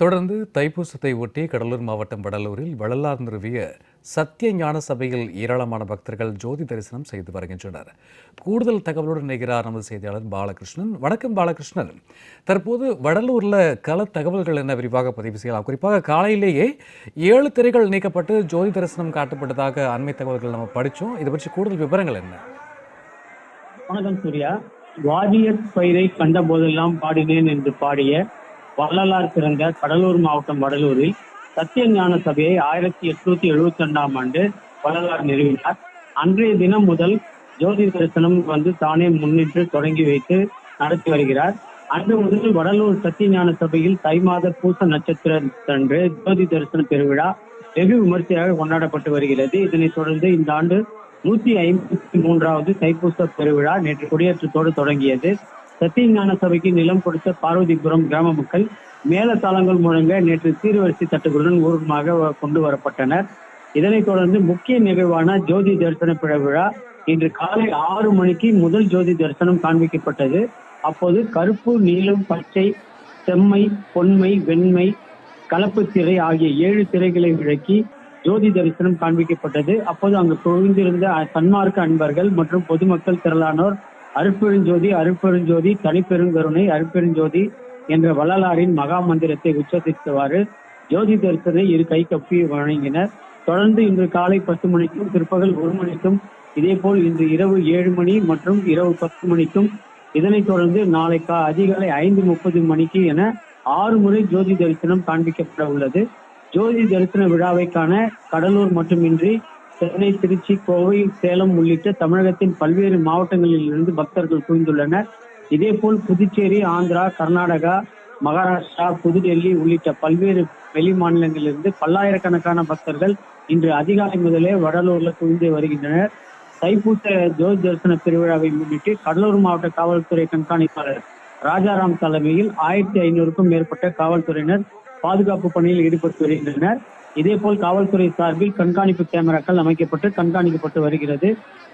தொடர்ந்து தைப்பூசத்தை ஒட்டி கடலூர் மாவட்டம் வடலூரில் வள்ளலார் நிறுவிய சத்திய ஞான சபையில் ஏராளமான பக்தர்கள் ஜோதி தரிசனம் செய்து வருகின்றனர். கூடுதல் தகவலுடன் இணைகிறார் நமது செய்தியாளர் பாலகிருஷ்ணன். வணக்கம் பாலகிருஷ்ணன். தற்போது வடலூரில் கள தகவல்கள் என்ன விரிவாக பதிவு செய்யலாம். குறிப்பாக காலையிலேயே ஏழு திரைகள் நீக்கப்பட்டு ஜோதி தரிசனம் காட்டப்பட்டதாக அண்மை தகவல்கள் நம்ம படித்தோம் இதை பற்றி கூடுதல் விவரங்கள் என்ன? வணக்கம் சூர்யா. வாதியர் பயிரை கண்ட போதெல்லாம் பாடினேன் என்று பாடிய வள்ளலார் பிறந்த கடலூர் மாவட்டம் வடலூரில் சத்திய ஞான சபையை ஆயிரத்தி எட்நூத்தி எழுபத்தி ரெண்டாம் ஆண்டு வள்ளலார் நிறுவினார். அன்றைய தினம் முதல் ஜோதி தரிசனம் வந்து தானே முன்னின்று தொடங்கி வைத்து நடத்தி வருகிறார். அன்று முதல் வடலூர் சத்திய ஞான சபையில் தை மாத பூச நட்சத்திரத்தன்று ஜோதி தரிசன பெருவிழா வெகு விமர்சையாக கொண்டாடப்பட்டு வருகிறது. இதனைத் தொடர்ந்து இந்த ஆண்டு நூத்தி ஐம்பத்தி மூன்றாவது தைப்பூச பெருவிழா நேற்று கொடியேற்றத்தோடு தொடங்கியது. சத்தியஞான சபைக்கு நிலம் கொடுத்த பார்வதிபுரம் கிராம மக்கள் மேளதாளங்கள் முழங்க நேற்று சீர்வரிசை தட்டுகளுடன் ஊர்வலமாக கொண்டு வரப்பட்டனர். இதனைத் தொடர்ந்து முக்கிய நிகழ்வான ஜோதி தரிசன விழா இன்று காலை ஆறு மணிக்கு முதல் ஜோதி தரிசனம் காண்பிக்கப்பட்டது. அப்போது கருப்பு நீலம் பச்சை செம்மை பொன்மை வெண்மை கலப்பு திரை ஆகிய ஏழு திரைகளை விளக்கி ஜோதி தரிசனம் காண்பிக்கப்பட்டது. அப்போது அங்கு குவிந்திருந்த சன்மார்க்க அன்பர்கள் மற்றும் பொதுமக்கள் திரளானோர் அருட்பெருஞ்சோதி அருட்பெருஞ்சோதி தனிப்பெருங்கருணை அருட்பெருஞ்சோதி என்ற வள்ளலாரின் மகா மந்திரத்தை உச்சரித்தவாறு ஜோதி தரிசனை இரு கை கப்பி வழங்கினர். தொடர்ந்து இன்று காலை பத்து மணிக்கும் பிற்பகல் ஒரு மணிக்கும் இதேபோல் இன்று இரவு ஏழு மணி மற்றும் இரவு பத்து மணிக்கும் இதனைத் தொடர்ந்து நாளை கா அதிகாலை ஐந்து முப்பது மணிக்கு என ஆறு முறை ஜோதி தரிசனம் காண்பிக்கப்பட உள்ளது. ஜோதி தரிசன விழாவை காண கடலூர் மட்டுமின்றி சென்னை திருச்சி கோவை சேலம் உள்ளிட்ட தமிழகத்தின் பல்வேறு மாவட்டங்களில் இருந்து பக்தர்கள் குவிந்துள்ளனர். இதேபோல் புதுச்சேரி ஆந்திரா கர்நாடகா மகாராஷ்டிரா புதுடெல்லி உள்ளிட்ட பல்வேறு வெளி மாநிலங்களிலிருந்து பல்லாயிரக்கணக்கான பக்தர்கள் இன்று அதிகாலை முதலே வடலூர்ல குவிந்து வருகின்றனர். தைப்பூச ஜோதி தரிசன திருவிழாவை முன்னிட்டு கடலூர் மாவட்ட காவல்துறை கண்காணிப்பாளர் ராஜாராம் தலைமையில் ஆயிரத்தி ஐநூறுக்கும் மேற்பட்ட காவல்துறையினர் பாதுகாப்பு பணியில் ஈடுபட்டு வருகின்றனர். இதேபோல் காவல்துறை சார்பில் கண்காணிப்பு கேமராக்கள் அமைக்கப்பட்டு கண்காணிக்கப்பட்டு வருகிறது.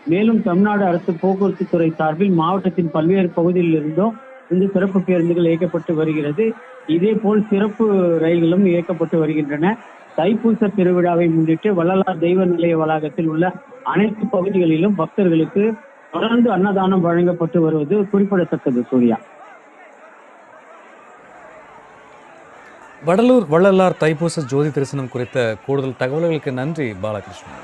மேலும் தமிழ்நாடு அரசு போக்குவரத்து துறை சார்பில் மாவட்டத்தின் பல்வேறு பகுதியில் இருந்தும் இந்த சிறப்பு பேருந்துகள் இயக்கப்பட்டு வருகிறது. இதேபோல் சிறப்பு ரயில்களும் இயக்கப்பட்டு வருகின்றன. தைப்பூச திருவிழாவை முன்னிட்டு வள்ளலார் தெய்வ நிலைய வளாகத்தில் உள்ள அனைத்து பகுதிகளிலும் பக்தர்களுக்கு தொடர்ந்து அன்னதானம் வழங்கப்பட்டு வருவது குறிப்பிடத்தக்கது சூர்யா. வடலூர் வள்ளலார் தைப்பூச ஜோதி தரிசனம் குறித்த கூடுதல் தகவல்களுக்கு நன்றி பாலகிருஷ்ணன்.